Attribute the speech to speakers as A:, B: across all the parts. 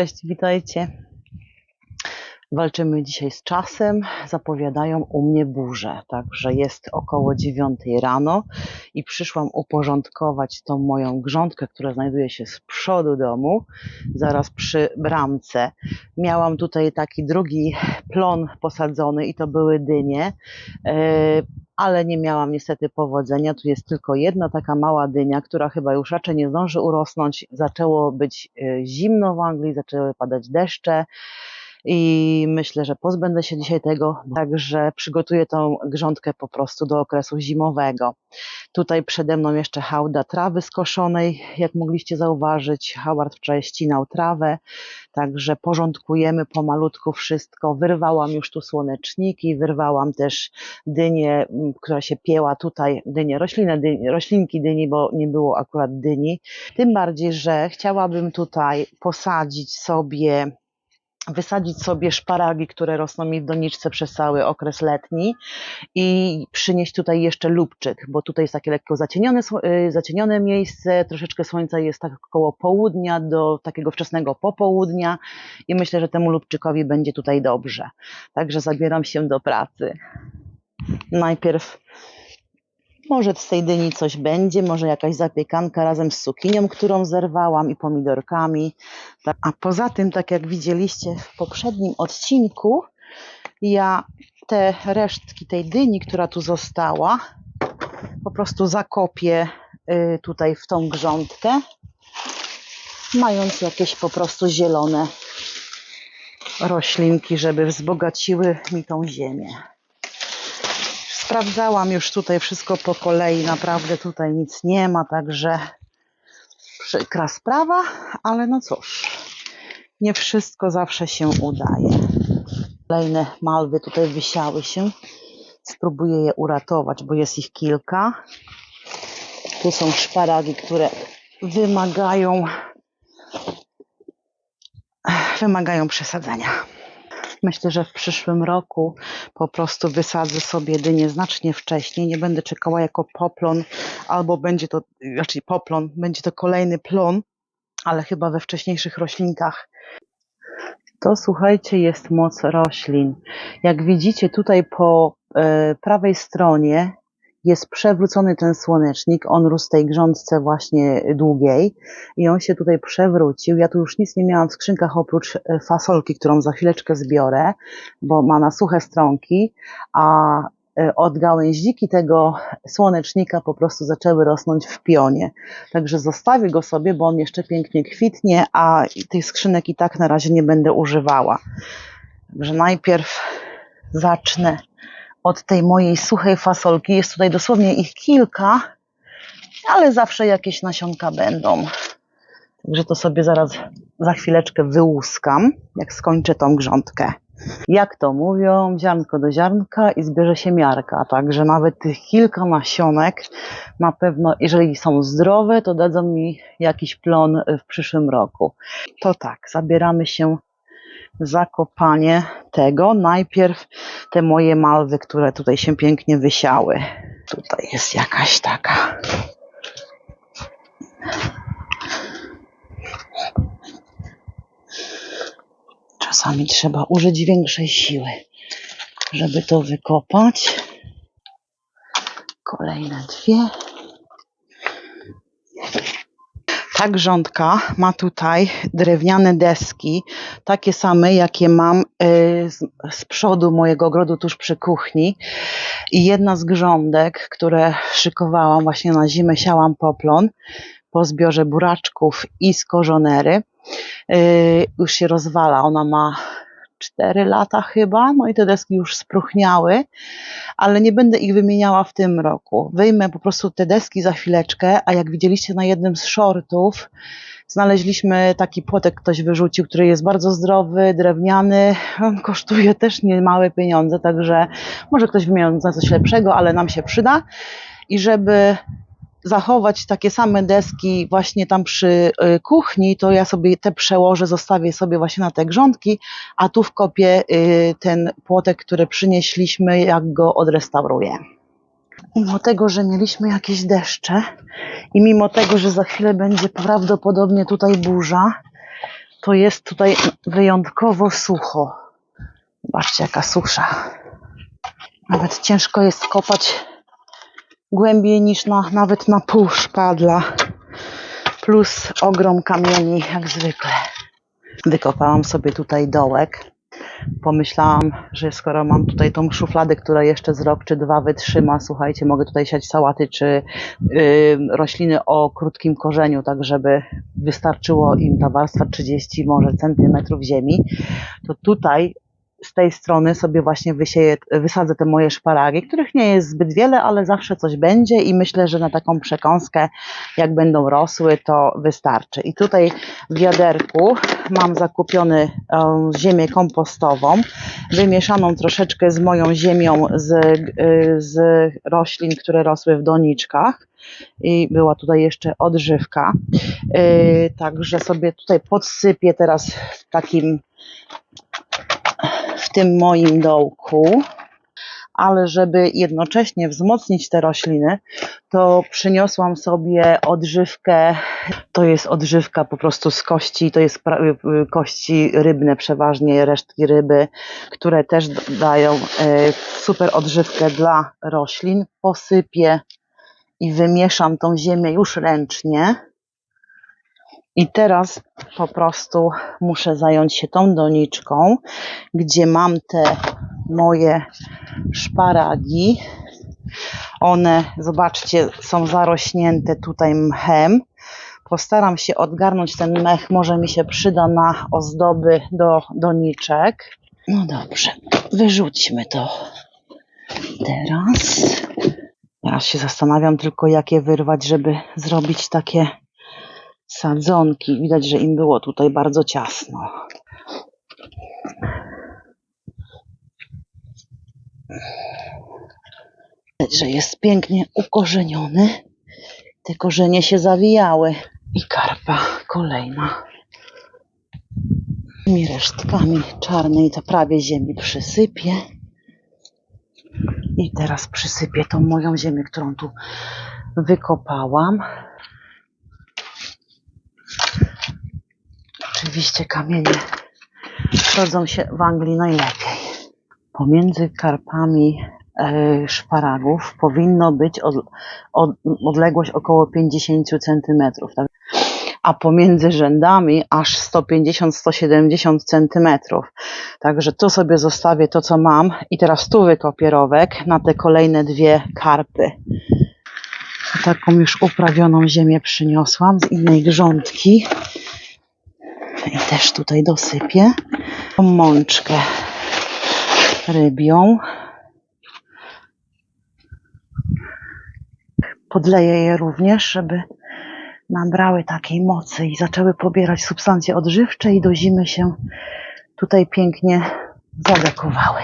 A: Cześć, witajcie. Walczymy dzisiaj z czasem. Zapowiadają u mnie burze, także jest około 9 rano i przyszłam uporządkować tą moją grządkę, która znajduje się z przodu domu, zaraz przy bramce. Miałam tutaj taki drugi plon posadzony i to były dynie, e, ale nie miałam niestety powodzenia. Tu jest tylko jedna taka mała dynia, która chyba już raczej nie zdąży urosnąć. Zaczęło być e, zimno w Anglii, zaczęły padać deszcze i myślę, że pozbędę się dzisiaj tego, także przygotuję tą grządkę po prostu do okresu zimowego. Tutaj przede mną jeszcze hałda trawy skoszonej, jak mogliście zauważyć. Howard wczoraj ścinał trawę, także porządkujemy pomalutku wszystko. Wyrwałam już tu słoneczniki, wyrwałam też dynię, która się pieła tutaj, dynię, roślinę, dyni, roślinki dyni, bo nie było akurat dyni. Tym bardziej, że chciałabym tutaj posadzić sobie wysadzić sobie szparagi, które rosną mi w doniczce przez cały okres letni i przynieść tutaj jeszcze lubczyk, bo tutaj jest takie lekko zacienione, y, zacienione miejsce, troszeczkę słońca jest tak około południa do takiego wczesnego popołudnia i myślę, że temu lubczykowi będzie tutaj dobrze. Także zabieram się do pracy. Najpierw może z tej dyni coś będzie, może jakaś zapiekanka razem z cukinią, którą zerwałam i pomidorkami. Tak, A poza tym, tak jak widzieliście w poprzednim odcinku, ja te resztki tej dyni, która tu została, po prostu zakopię y, tutaj w tą grządkę, mając jakieś po prostu zielone roślinki, żeby wzbogaciły mi tą ziemię. Sprawdzałam już tutaj wszystko po kolei, naprawdę tutaj nic nie ma, także przykra sprawa, ale no cóż, nie wszystko zawsze się udaje. Kolejne malwy tutaj wysiały się. Spróbuję je uratować, bo jest ich kilka. Tu są szparagi, które wymagają wymagają przesadzenia. Myślę, że w przyszłym roku po prostu wysadzę sobie dynię znacznie wcześniej. Nie będę czekała jako poplon, albo będzie to, raczej poplon, będzie to kolejny plon, ale chyba we wcześniejszych roślinkach. To słuchajcie, jest moc roślin. Jak widzicie tutaj po e, prawej stronie jest przewrócony ten słonecznik. On rósł tej grządce właśnie długiej i on się tutaj przewrócił. Ja tu już nic nie miałam w skrzynkach oprócz e, fasolki, którą za chwileczkę zbiorę, bo ma na suche stronki, a e, od gałęździki tego słonecznika po prostu zaczęły rosnąć w pionie. Także zostawię go sobie, bo on jeszcze pięknie kwitnie, a tych skrzynek i tak na razie nie będę używała. Także najpierw zacznę od tej mojej suchej fasolki. Jest tutaj dosłownie ich kilka, ale zawsze jakieś nasionka będą. Także to sobie zaraz za chwileczkę wyłuskam, jak skończę tą grządkę. Jak to mówią, ziarnko do ziarnka i zbierze się miarka. Także nawet tych kilka nasionek na pewno, jeżeli są zdrowe, to dadzą mi jakiś plon w przyszłym roku. To tak, zabieramy się za kopanie tego. Najpierw te moje malwy, które tutaj się pięknie wysiały. Tutaj jest jakaś taka. Czasami trzeba użyć większej siły, żeby to wykopać. Kolejne dwie. Ta grządka ma tutaj drewniane deski, takie same, jakie mam y, z, z przodu mojego ogrodu tuż przy kuchni. I jedna z grządek, które szykowałam właśnie na zimę, siałam poplon po zbiorze buraczków i skorzonery, y, już się rozwala. Ona ma 4 lata chyba, no i te deski już spróchniały, ale nie będę ich wymieniała w tym roku. Wyjmę po prostu te deski za chwileczkę, a jak widzieliście na jednym z shortów, znaleźliśmy taki płotek, ktoś wyrzucił, który jest bardzo zdrowy, drewniany, on kosztuje też niemałe pieniądze, także może ktoś wymienił za coś lepszego, ale nam się przyda. I żeby zachować takie same deski właśnie tam przy y, kuchni, to ja sobie te przełożę, zostawię sobie właśnie na te grządki, a tu wkopię y, ten płotek, który przynieśliśmy, jak go odrestauruję. Mimo tego, że mieliśmy jakieś deszcze i mimo tego, że za chwilę będzie prawdopodobnie tutaj burza, to jest tutaj wyjątkowo sucho. Zobaczcie, jaka susza. Nawet ciężko jest kopać głębiej niż na, nawet na pół szpadla. Plus ogrom kamieni, jak zwykle. Wykopałam sobie tutaj dołek. Pomyślałam, że skoro mam tutaj tą szufladę, która jeszcze z rok czy dwa wytrzyma, słuchajcie, mogę tutaj siać sałaty czy y, rośliny o krótkim korzeniu, tak żeby wystarczyło im ta warstwa 30 może centymetrów ziemi, to tutaj z tej strony sobie właśnie wysieję, wysadzę te moje szparagi, których nie jest zbyt wiele, ale zawsze coś będzie i myślę, że na taką przekąskę, jak będą rosły, to wystarczy. I tutaj w wiaderku mam zakupiony e, ziemię kompostową, wymieszaną troszeczkę z moją ziemią z, e, z roślin, które rosły w doniczkach. I była tutaj jeszcze odżywka. E, Także sobie tutaj podsypię teraz w takim tym moim dołku, ale żeby jednocześnie wzmocnić te rośliny, to przyniosłam sobie odżywkę. To jest odżywka po prostu z kości, to jest pra- y, kości rybne, przeważnie resztki ryby, które też dają e, super odżywkę dla roślin. Posypię i wymieszam tą ziemię już ręcznie. I teraz po prostu muszę zająć się tą doniczką, gdzie mam te moje szparagi. One, zobaczcie, są zarośnięte tutaj mchem. Postaram się odgarnąć ten mech, może mi się przyda na ozdoby do doniczek. No dobrze, wyrzućmy to teraz. Teraz się zastanawiam tylko, jakie wyrwać, żeby zrobić takie sadzonki. Widać, że im było tutaj bardzo ciasno. Widać, że jest pięknie ukorzeniony. Te korzenie się zawijały. I karpa kolejna. Tymi resztkami czarnej to prawie ziemi przysypię. I teraz przysypię tą moją ziemię, którą tu wykopałam. Oczywiście kamienie rodzą się w Anglii najlepiej. Pomiędzy karpami e, szparagów powinno być od, od, odległość około 50 cm, tak? a pomiędzy rzędami aż 150-170 cm. Także tu sobie zostawię to, co mam i teraz tu wykopię rowek na te kolejne dwie karpy. Taką już uprawioną ziemię przyniosłam z innej grządki. I też tutaj dosypię tą mączkę rybią. Podleję je również, żeby nabrały takiej mocy i zaczęły pobierać substancje odżywcze i do zimy się tutaj pięknie zadekowały.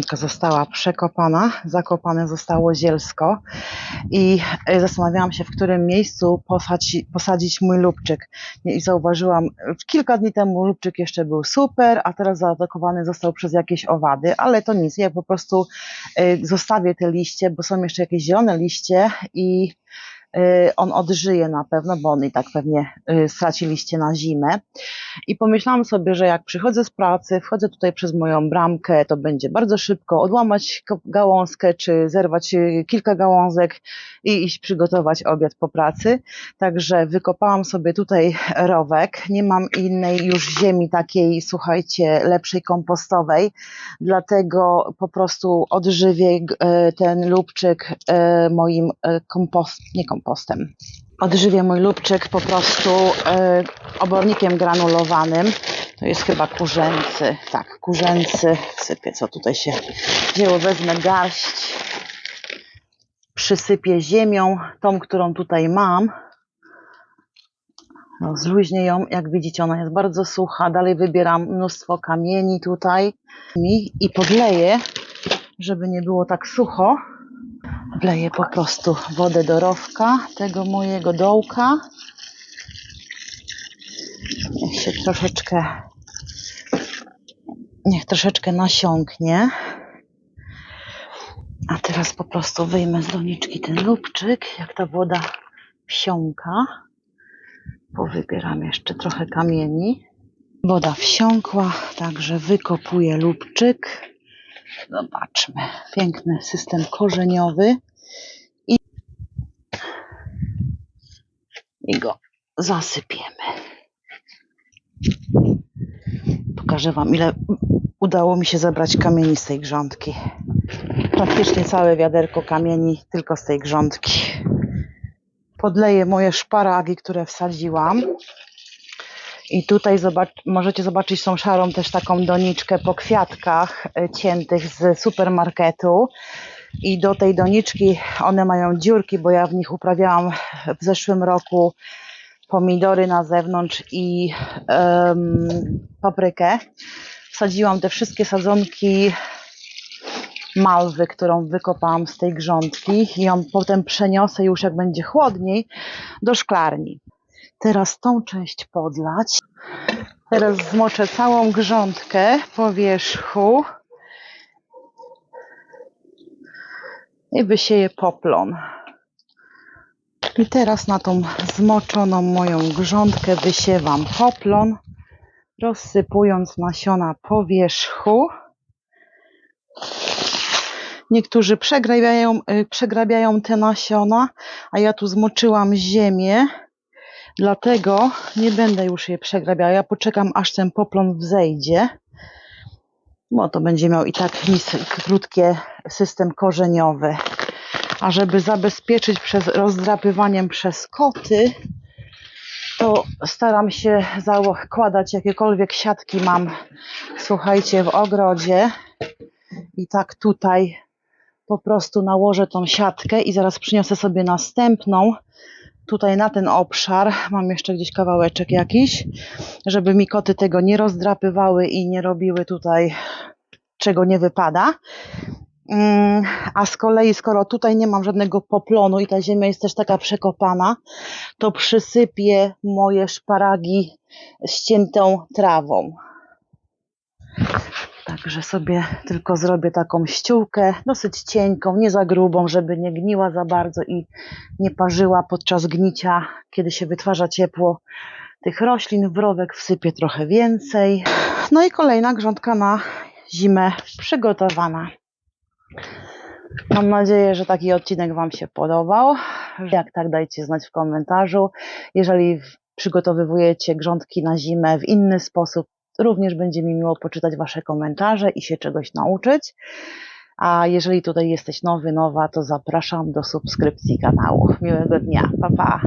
A: Grządka została przekopana, zakopane zostało zielsko i e, zastanawiałam się, w którym miejscu posadzi, posadzić mój lubczyk. I zauważyłam, kilka dni temu lubczyk jeszcze był super, a teraz zaatakowany został przez jakieś owady, ale to nic, ja po prostu e, zostawię te liście, bo są jeszcze jakieś zielone liście i on odżyje na pewno, bo on i tak pewnie y, straci liście na zimę. I pomyślałam sobie, że jak przychodzę z pracy, wchodzę tutaj przez moją bramkę, to będzie bardzo szybko odłamać gałązkę, czy zerwać y, kilka gałązek i iść przygotować obiad po pracy. Także wykopałam sobie tutaj rowek. Nie mam innej już ziemi takiej, słuchajcie, lepszej kompostowej, dlatego po prostu odżywię ten lubczyk moim kompost, nie kompostem. Odżywię mój lubczyk po prostu e, obornikiem granulowanym. To jest chyba kurzęcy. Tak, kurzęcy. Sypię, co tutaj się dzieło. Wezmę garść. Przysypię ziemią, tą, którą tutaj mam. No, zluźnię ją, jak widzicie, ona jest bardzo sucha. Dalej wybieram mnóstwo kamieni tutaj i podleję, żeby nie było tak sucho. Wleję po prostu wodę do rowka tego mojego dołka. Niech się troszeczkę, niech troszeczkę nasiąknie. A teraz po prostu wyjmę z doniczki ten lubczyk, jak ta woda wsiąka. Powybieram jeszcze trochę kamieni. Woda wsiąkła, także wykopuję lubczyk. Zobaczmy, piękny system korzeniowy i go zasypiemy. Pokażę Wam, ile udało mi się zebrać kamieni z tej grządki. Praktycznie całe wiaderko kamieni tylko z tej grządki. Podleję moje szparagi, które wsadziłam. I tutaj możecie zobaczyć tą szarą też taką doniczkę po kwiatkach e, ciętych z supermarketu. I do tej doniczki one mają dziurki, bo ja w nich uprawiałam w zeszłym roku pomidory na zewnątrz i em, paprykę. Wsadziłam te wszystkie sadzonki malwy, którą wykopałam z tej grządki i ją potem przeniosę już jak będzie chłodniej do szklarni. Teraz tą część podlać. Teraz zmoczę całą grządkę po wierzchu i wysieję poplon. I teraz na tą zmoczoną moją grządkę wysiewam poplon, rozsypując nasiona po wierzchu. Niektórzy przegrabiają, y, przegrabiają te nasiona, a ja tu zmoczyłam ziemię, dlatego nie będę już je przegrabiała. Ja poczekam, aż ten poplon wzejdzie, bo to będzie miał i tak krótkie system korzeniowy. A żeby zabezpieczyć przed rozdrapywaniem przez koty, to staram się zakładać jakiekolwiek siatki mam, słuchajcie, w ogrodzie. I tak tutaj po prostu nałożę tą siatkę i zaraz przyniosę sobie następną tutaj na ten obszar. Mam jeszcze gdzieś kawałeczek jakiś, żeby mi koty tego nie rozdrapywały i nie robiły tutaj czego nie wypada. Mm, A z kolei, skoro tutaj nie mam żadnego poplonu i ta ziemia jest też taka przekopana, to przysypię moje szparagi ściętą trawą. Także sobie tylko zrobię taką ściółkę, dosyć cienką, nie za grubą, żeby nie gniła za bardzo i nie parzyła podczas gnicia, kiedy się wytwarza ciepło tych roślin. W rowek wsypię trochę więcej. No i kolejna grządka na zimę przygotowana. Mam nadzieję, że taki odcinek Wam się podobał. Jak tak, dajcie znać w komentarzu. Jeżeli przygotowujecie grządki na zimę w inny sposób, również będzie mi miło poczytać Wasze komentarze i się czegoś nauczyć. A jeżeli tutaj jesteś nowy, nowa, to zapraszam do subskrypcji kanału. Miłego dnia. Pa, pa.